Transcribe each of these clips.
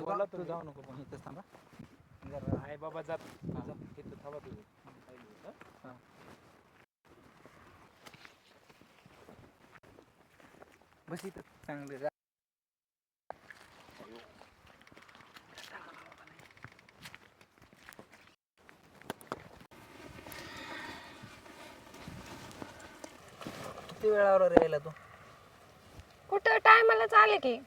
तू बोला तू. जाऊ नको पण इथंच थांबा. जरा आहे बाबा जात. जा इथं थांबा तुझं हं? हा. बस इथं. चांगलं जा. किती वेळावर यायला तू? कुठं? टायमाला चाले की.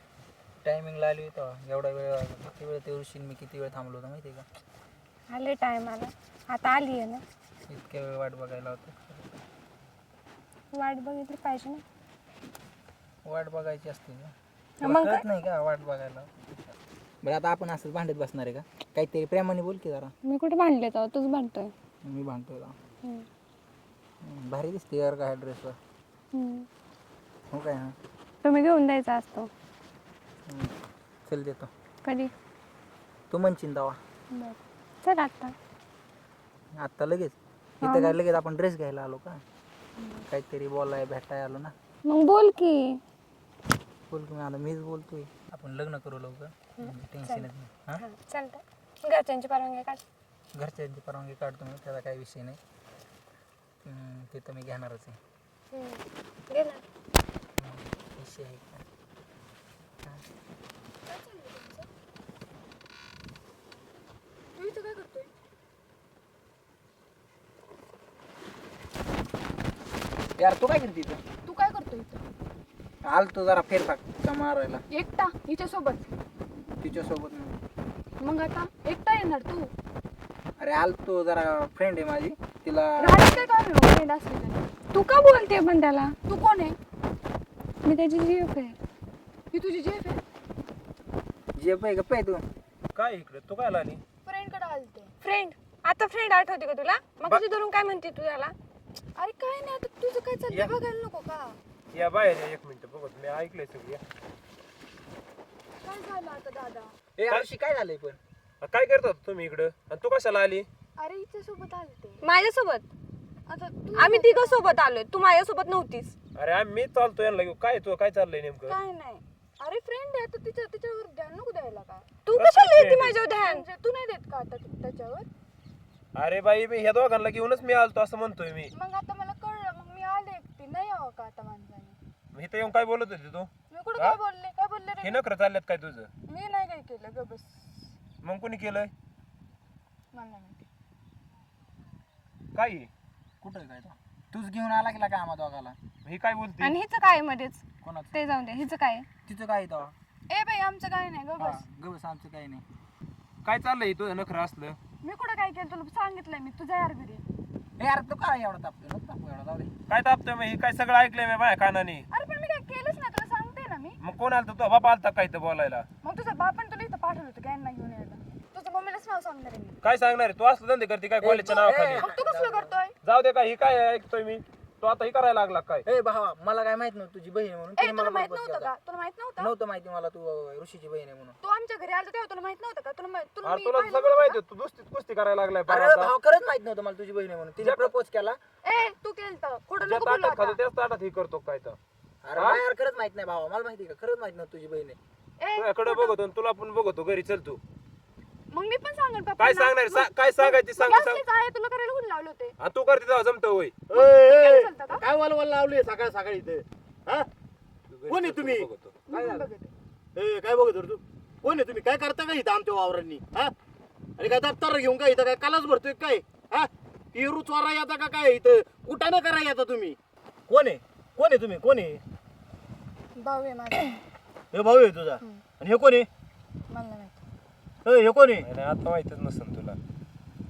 टायमिंगला आली होती एवढा वेळ किती वेळ ते उशीन मी किती वेळ थांबलो होतो माहिती आहे का? आले टायमाला आता आली आहे ना. इतक्या वेळ वाट बघायला होतं. वाट बघितली पाहिजे ना. वाट बघायची असते ना. मग काय? कळत नाही का वाट बघायला? बरं आता आपण असंच भांडत बसणार आहे का? काहीतरी प्रेमाने बोल की जरा. मी कुठे भांडले तर तूच भांडतोय. मी भांडतोय का? हम्म. हम्म, भारी दिसते यार का ड्रेसवर हम्म. हो काय हा तुम्ही घेऊन द्यायचा असतो. चल देतो. कधी? तू म्हणशील दवा बरं. चल आता आत्ता लगेच? इथं काय लगेच आपण ड्रेस घ्यायला आलो का? काहीतरी बोलाय भेटाय आलो ना. मग बोल की. बोल की मी आता मीच बोलतोय. आपण लग्न करू लवकर. टेन्शनच नाही. हां? घरच्यांची परवानगी काढ. घरच्यांची परवानगी काढतो मी त्याचा काही विषय नाही. हम्म, ते तर मी घेणारच आहे. हम्म, विषय आहे का हां. तू इथं काय करतोय यार तू काय करते इथं? तू काय करतो इथं? आलतो जरा फेरफाक मारायला? एकटा हिच्यासोबत. तिच्यासोबत मग. मग आता एकटा येणार तू? अरे आलतो जरा फ्रेंड आहे माझी. तिला काय आहे फ्रेंड असली तरी. तू का बोलते पण त्याला? तू कोण आहे? मी त्याची जीव आहे. ही तुझी जेफ आहे? जे पाय गप्प आहे तू. काय इकडे? तू काय आली फ्रेंडकडे आलते. फ्रेंड आता फ्रेंड आठवते का तुला? मग कशी धरून काय म्हणते तू त्याला? अरे काय नाही आता तुझं काय या. चाललंय बघायला नको का? या बाहेर या एक मिनिट बघत मी ऐकलंय सगळं या. काय झालं आता दादा? ए काय? झालंय पण? अ, काय करतात तुम्ही इकडं? आणि तू कशाला आली? अरे हिच्यासोबत आलते माझ्यासोबत? आता तू आम्ही तिघं सोबत आलोय तू माझ्यासोबत नव्हतीस. अरे आम्ही मी चालतो यांना घेऊ काय तू काय चाललंय नेमकं? काय नाही. अरे फ्रेंड आहे तर तिच्या तिच्यावर ध्यान नको द्यायला का? तू कशाला येते माझ्यावर ध्यान? म्हणजे तू नाही देत का आता त्याच्यावर? अरे बाई मी ह्या दोघांना घेऊनच मी आलतो असं म्हणतोय मी. मग आता मला कळलं मग मी आले एकटी. नाही यावं का आता माणसाने? मग इथं येऊन काय बोलत होती तू? मी कुठं हा? काय बोलले? काय बोलले हे रे नखरं चालल्यात काय तुझं? मी नाही काय केलं ग बस. मग कोणी केलंय? मला नाही माहिती. काय हे? कुठं आहे काय तूच घेऊन आला की का आम्हा दोघाला? ही काय बोलते? आणि हिचं काय आहे मध्येच? कोणाचं? ते जाऊन दे हिचं काय? आहे? तिचं काय तो? ए बाई आमचं काय नाही ग बस. गवस आमचं काही नाही. काय चाललंय तुझं नखरं असलं? मी कुठं काय केलं? तुला सांगितलंय मी. तुझ्या यार घरी. ए यार तू काय एवढा तापतो तापू एवढा जाऊ दे. काय तापतोय मग हे काय सगळं ऐकलंय मी माझ्या कानाने. अरे पण मी काय केलंच नाही तुला सांगते ना मी. मग कोण आलं तुझा बाबा आलता काय इथं बोलायला? मग तुझा बाप पण तुला इथं पाठवलं होतं काय घेऊन यायला. तुझ्या मम्मीलाच नाव सांगणार आहे मी. काय सांगणार आहे? तू असलं धंदे करते काय कॉलेजच्या नावाखाली? मग तू कसलं करतोय? जाऊ दे काय ही काय ऐकतोय मी? तू आता ही करायला लागला काय? ए भावा मला काय माहीत नव्हतं तुझी बहीण आहे म्हणून ए तिने तुला मला माहीत नव्हतं केला. का? तुला माहीत नव्हतं? नव्हतं माहिती मला तू अं, ऋषीची बहीण आहे म्हणून. तू आमच्या घरी आलता तेव्हा तुला माहीत नव्हतं का? तुला तुला अरे मी तुला पाहिलं सगळं नव्हतं माहिती तू दुसरीत कुस्ती करायला लागलाय अरे. भाव खरंच माहीत नव्हतं मला तुझी बहीण आहे म्हणून. तिने तुझ्या- प्रपोज केला. का? ए तू केलं कुठं ज्या नको बोलू ताटात खातो आता. त्याच ताटात ही करतो काय तर. अरे हा? यार खरंच माहीत नाही भावा. मला माहिती आहे का? खरंच माहीत नव्हतं तुझी बहीण आहे. ए तुझ्याकडे बघतो आणि तुला पण बघतो. घरी चल तू. मग मी पण सांगेन पप्पा काय सांगणार? सा- काय सांगायची? सांग सांग. आहे तुला करायला कोण लावले होते? आणि तू करते तेव्हा जमतं होय. चालतं का? काय वाल वाल लावले सकाळ सकाळी इथे? हा? कोण आहे तुम्ही? बघतो. मी पण बघते. ए, काय बघत होता तू? कोण आहे तुम्ही? काय करता का इथं आमच्या वावरांनी? हा? अरे काय दप्तर घेऊन काय इथं काय कालाच भरतोय काय? हा? पेरू चोरा येता का काय इथं? कुठं करा येता तुम्ही. कोण आहे? कोण आहे तुम्ही? कोण आहे? भाऊ आहे माझा. हे भाऊ आहे तुझा. आणि हे कोण आहे? मला नाही माहिती ए, हे कोण? आहे नाही, नाही, आता माहितच नसेल तुला.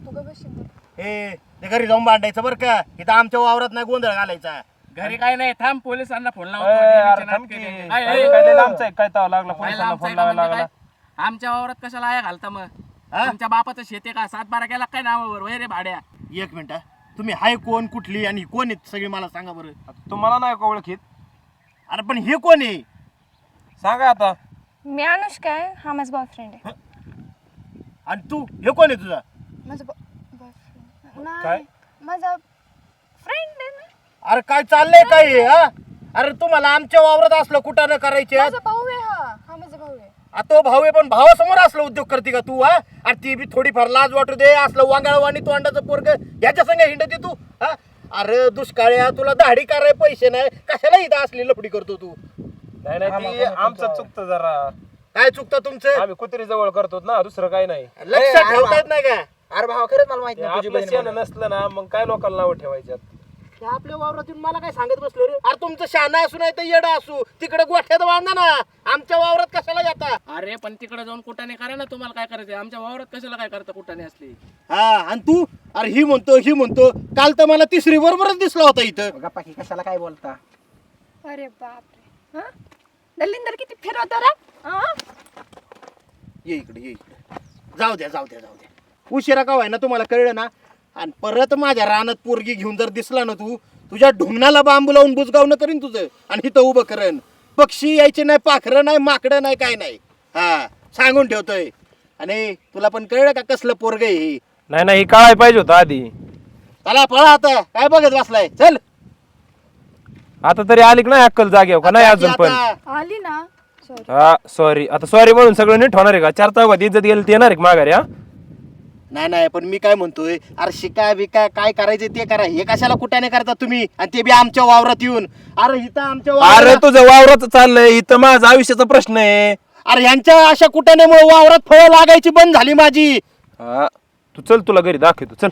तू का बसशील हे ते घरी जाऊन भांडायचं बरं का? इथं आमच्या वावरात नाही गोंधळ घालायचा. घरी काय नाही थांब पोलिसांना फोन ए, लावतो अरे नेहमीचे थांब की. नाटके ते. काय आय, आय, काय लय लांबचं आहे, काय ताव लागला? काय पोलिसांना लांबचं फोन आहे का लावायला म्हणजे लागला? काय? आमच्या वावरात कशाला आया घालता मग? हा? तुमच्या बापाचं शेते का? सात बारा केला काय नावावर? वय रे भाड्या. एक मिनिट हा. तुम्ही हाय कोण कुठली आणि कोण आहेत सगळी मला सांगा बरं. तुम्हाला नाही का ओळखीत? अरे पण हे कोण आहे? सांगा आता. मी अनुष्का आहे हा माझा बॉयफ्रेंड आहे. आणि तू हे कोण आहे तुझा? माझा बॉयफ्रेंड काय? नाही माझा फ्रेंड आहे ना. अरे काय चाललंय काय हे, हा? अरे तुम्हाला आमच्या वावरात असलं कुठं न करायचे? माझा भाऊ आहे हा. हा माझा भाऊ आहे. आ, तो भाऊ आहे पण भावासमोर असलं उद्योग करते का तू हा? अरे ती बी थोडीफार लाज वाटू दे असलं वांगाळवाणी तोंडाचं पोरग. ह्याच्या संग हिंडते तू हा? अरे दुष्काळ्या तुला दाढी कराय पैसे नाही. कशाला इथं असली लफडी करतो तू? नाही नाही ते आमचं चुकतं जरा. काय चुकतं तुमचं? आम्ही कुत्री जवळ करतो ना दुसरं काही नाही. लक्षात ठेवता येत नाही का? अरे भावा खरंच मला माहिती नाही तुझी आपलं बहीण शेण म्हणून. नसलं ना मग काय लोकांना नाव ठेवायच्यात? आपल्या वावरातून मला काय सांगत बसलो रे? अरे तुमचं शाना असू नाही तर येडा असू. तिकडे गोठ्यात बांधा ना. आमच्या वावरात कशाला जाता अरे पण तिकडे जाऊन कुठाने करा ना तुम्हाला काय करायचं आमच्या वावरात कशाला काय करता कुठाने असली? हा आणि तू? अरे ही म्हणतो ही म्हणतो. काल तर मला तिसरी बरोबरच दिसला होता इथं. गप्पा की कशाला काय बोलता? अरे बापरे. हा? दलिंदर किती फिरवतो रे? हा? ये इकडे ये इकडे. जाऊ द्या जाऊ द्या जाऊ द्या. उशिरा का ना तुम्हाला कळलं ना? आणि परत माझ्या रानात पोरगी घेऊन जर दिसला ना तू तुझ्या ढुंगणाला बांबू लावून बुजगावणं करीन तुझं आणि इथं उभं करेन पक्षी यायचे नाही पाखरं नाही माकडं नाही काय नाही. हा सांगून ठेवतोय. आणि तुला पण कळलं का कसलं पोरग हे? नाही नाही काय पाहिजे होतं आधी. चला पळा आता. काय बघत बसलाय? चल. आता तरी आली की नाही अक्कल जागेवर का? नाही अजून पण. आली ना. सॉरी हा सॉरी आता सॉरी म्हणून सगळं नीट होणार आहे का? चार चौघात इज्जत गेली ते येणार आहे का माघारी हा? नाही नाही पण मी काय म्हणतोय अरे शिका बिका काय करायचं ते करा. हे कशाला कुठाने करता तुम्ही? आणि ते बी आमच्या वावरात येऊन. अरे इथं आमच्या अरे वावरात तुझं वावराचं चाललंय. इथं माझा आयुष्याचा प्रश्न आहे. अरे यांच्या अशा कुटाण्यामुळे वावरात फळं लागायची बंद झाली माझी. हा तू चल तुला घरी दाखवतो. चल.